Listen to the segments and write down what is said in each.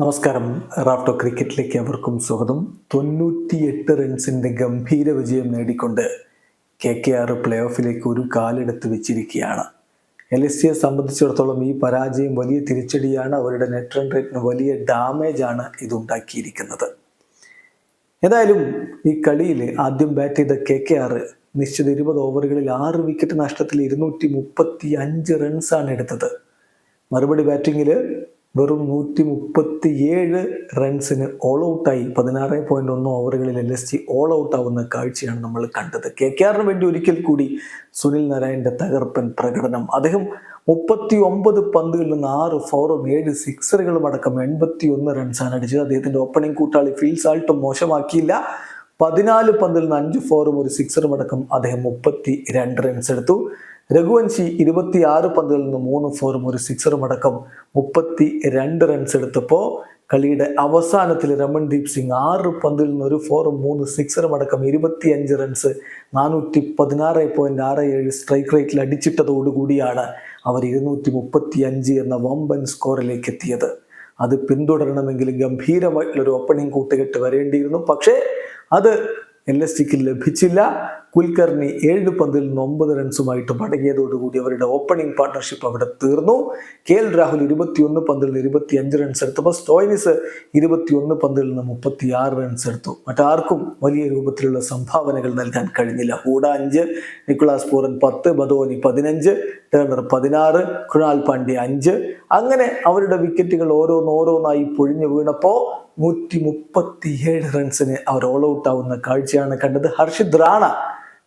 നമസ്കാരം. റാഫ്റ്റോ ക്രിക്കറ്റിലേക്ക് അവർക്കും സ്വാഗതം. തൊണ്ണൂറ്റിയെട്ട് റൺസിന്റെ ഗംഭീര വിജയം നേടിക്കൊണ്ട് കെ കെ ആർ പ്ലേ ഓഫിലേക്ക് ഒരു കാലെടുത്ത് വെച്ചിരിക്കുകയാണ്. എൽ എസ് സിയെ സംബന്ധിച്ചിടത്തോളം ഈ പരാജയം വലിയ തിരിച്ചടിയാണ്. അവരുടെ നെറ്റ് റൺ റേറ്റിന് വലിയ ഡാമേജ് ആണ് ഇതുണ്ടാക്കിയിരിക്കുന്നത്. ഏതായാലും ഈ കളിയിൽ ആദ്യം ബാറ്റ് ചെയ്ത കെ കെ ആർ നിശ്ചിത ഇരുപത് ഓവറുകളിൽ ആറ് വിക്കറ്റ് നഷ്ടത്തിൽ ഇരുന്നൂറ്റി മുപ്പത്തി അഞ്ച് റൺസാണ് എടുത്തത്. മറുപടി ബാറ്റിങ്ങിൽ വെറും നൂറ്റി മുപ്പത്തി ഏഴ് റൺസിന് ഓൾ ഔട്ടായി പതിനാറ് പോയിന്റ് ഒന്ന് ഓവറുകളിൽ L S G all out ആവുന്ന കാഴ്ചയാണ് നമ്മൾ കണ്ടത്. കെ കെ ആറിന് വേണ്ടി ഒരിക്കൽ കൂടി സുനിൽ നാരായണന്റെ തകർപ്പൻ പ്രകടനം. അദ്ദേഹം മുപ്പത്തി ഒമ്പത് പന്തുകളിൽ നിന്ന് ആറ് ഫോറും ഏഴ് സിക്സറുകളും അടക്കം എൺപത്തി ഒന്ന് റൺസാണ് അടിച്ചത്. അദ്ദേഹത്തിന്റെ ഓപ്പണിംഗ് കൂട്ടാളി ഫീൽസ് സാൾട്ടും മോശമാക്കിയില്ല. പതിനാല് പന്തിൽ നിന്ന് അഞ്ച് ഫോറും ഒരു സിക്സറും അടക്കം അദ്ദേഹം മുപ്പത്തി രണ്ട് റൺസ് എടുത്തു. രഘുവൻശി ഇരുപത്തി ആറ് പന്തുകളിൽ നിന്ന് മൂന്ന് ഫോറും ഒരു സിക്സറും അടക്കം മുപ്പത്തി രണ്ട് റൺസ് എടുത്തപ്പോൾ കളിയുടെ അവസാനത്തിൽ രമൺദീപ് സിംഗ് ആറ് പന്തിൽ നിന്ന് ഒരു ഫോറും മൂന്ന് സിക്സറും അടക്കം ഇരുപത്തി അഞ്ച് റൺസ് നാനൂറ്റി പതിനാറ് പോയിന്റ് ആറ് ഏഴ് സ്ട്രൈക്ക് റേറ്റിൽ അടിച്ചിട്ടതോടുകൂടിയാണ് അവർ ഇരുന്നൂറ്റി മുപ്പത്തി അഞ്ച് എന്ന വമ്പൻ സ്കോറിലേക്ക് എത്തിയത്. അത് പിന്തുടരണമെങ്കിൽ ഗംഭീരമായിട്ടുള്ളൊരു ഓപ്പണിംഗ് കൂട്ടുകെട്ട് വരേണ്ടിയിരുന്നു. പക്ഷേ അത് എൽ എസ് ടിക്ക് ലഭിച്ചില്ല. കുൽക്കർണി ഏഴ് പന്തിൽ നിന്ന് ഒമ്പത് റൺസുമായിട്ട് മടങ്ങിയതോടുകൂടി അവരുടെ ഓപ്പണിംഗ് പാർട്ണർഷിപ്പ് അവിടെ തീർന്നു. കെ എൽ രാഹുൽ ഇരുപത്തിയൊന്ന് പന്തിൽ നിന്ന് ഇരുപത്തി അഞ്ച് റൺസ് എടുത്തപ്പോൾ സ്റ്റോയിനിസ് ഇരുപത്തിയൊന്ന് പന്തിൽ നിന്ന് മുപ്പത്തി ആറ് റൺസ് എടുത്തു. മറ്റാർക്കും വലിയ രൂപത്തിലുള്ള സംഭാവനകൾ നൽകാൻ കഴിഞ്ഞില്ല. ഹൂഡ അഞ്ച് നിക്കുളാസ് പൂറൻ പത്ത് ബദോനി പതിനഞ്ച് ടേണർ പതിനാറ് കൃണാൽ പാണ്ഡ്യ അഞ്ച്. അങ്ങനെ അവരുടെ വിക്കറ്റുകൾ ഓരോന്നോരോന്നായി പൊഴിഞ്ഞു വീണപ്പോൾ നൂറ്റി മുപ്പത്തിയേഴ് റൺസിന് അവർ ഓൾ ഔട്ട് ആവുന്ന കാഴ്ചയാണ് കണ്ടത്. ഹർഷിദ് റാണ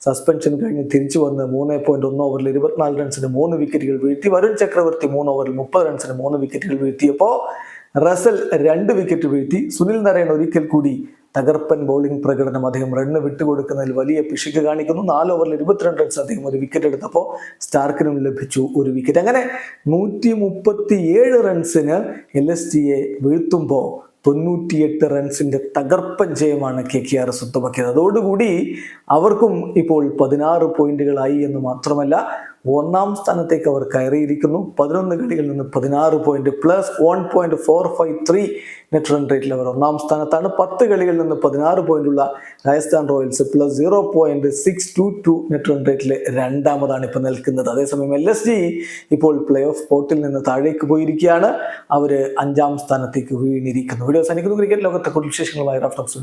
സസ്പെൻഷൻ കഴിഞ്ഞ് തിരിച്ചു വന്ന് മൂന്ന് പോയിന്റ് ഒന്ന് ഓവറിൽ ഇരുപത്തിനാല് റൺസിന് മൂന്ന് വിക്കറ്റുകൾ വീഴ്ത്തി. വരുൺ ചക്രവർത്തി മൂന്ന് ഓവറിൽ മുപ്പത് റൺസിന് മൂന്ന് വിക്കറ്റുകൾ വീഴ്ത്തിയപ്പോൾ റസൽ രണ്ട് വിക്കറ്റ് വീഴ്ത്തി. സുനിൽ നാരായൺ ഒരിക്കൽ കൂടി തകർപ്പൻ ബൗളിംഗ് പ്രകടനം അദ്ദേഹം റണ്ണ് വിട്ടുകൊടുക്കുന്നതിൽ വലിയ പിശുക്ക് കാണിക്കുന്നു. നാല് ഓവറിൽ ഇരുപത്തിരണ്ട് റൺസ് അദ്ദേഹം ഒരു വിക്കറ്റ് എടുത്തപ്പോൾ സ്റ്റാർക്കിനും ലഭിച്ചു ഒരു വിക്കറ്റ് അങ്ങനെ നൂറ്റി മുപ്പത്തി ഏഴ് റൺസിന് എൽ എസ് ജിയെ വീഴ്ത്തുമ്പോൾ തൊണ്ണൂറ്റിയെട്ട് റൺസിന്റെ തകർപ്പൻ ജയമാണ് കെ കെ ആർ സ്വന്തമാക്കിയത് അതോടുകൂടി അവർക്കും ഇപ്പോൾ പതിനാറ് പോയിന്റുകളായി എന്ന് മാത്രമല്ല ഒന്നാം സ്ഥാനത്തേക്ക് അവർ കയറിയിരിക്കുന്നു. പതിനൊന്ന് കളികളിൽ നിന്ന് പതിനാറ് point plus one point four five three net run റേറ്റിൽ അവർ ഒന്നാം സ്ഥാനത്താണ്. പത്ത് കളികളിൽ നിന്ന് പതിനാറ് പോയിന്റുള്ള Rajasthan Royals plus zero point six two two net run റേറ്റിൽ രണ്ടാമതാണ് ഇപ്പോൾ നിൽക്കുന്നത്. അതേസമയം എൽ എസ് ജി ഇപ്പോൾ പ്ലേ ഓഫ് സ്പോട്ടിൽ നിന്ന് താഴേക്ക് പോയിരിക്കുകയാണ്. അവർ അഞ്ചാം സ്ഥാനത്തേക്ക് വീണിരിക്കുന്നു. വീഡിയോ സനിക്കുന്നു ക്രിക്കറ്റ് ലോകത്തെ കുറിച്ച് വിശേഷങ്ങളുമായി റഫ്റ്റോക്സ്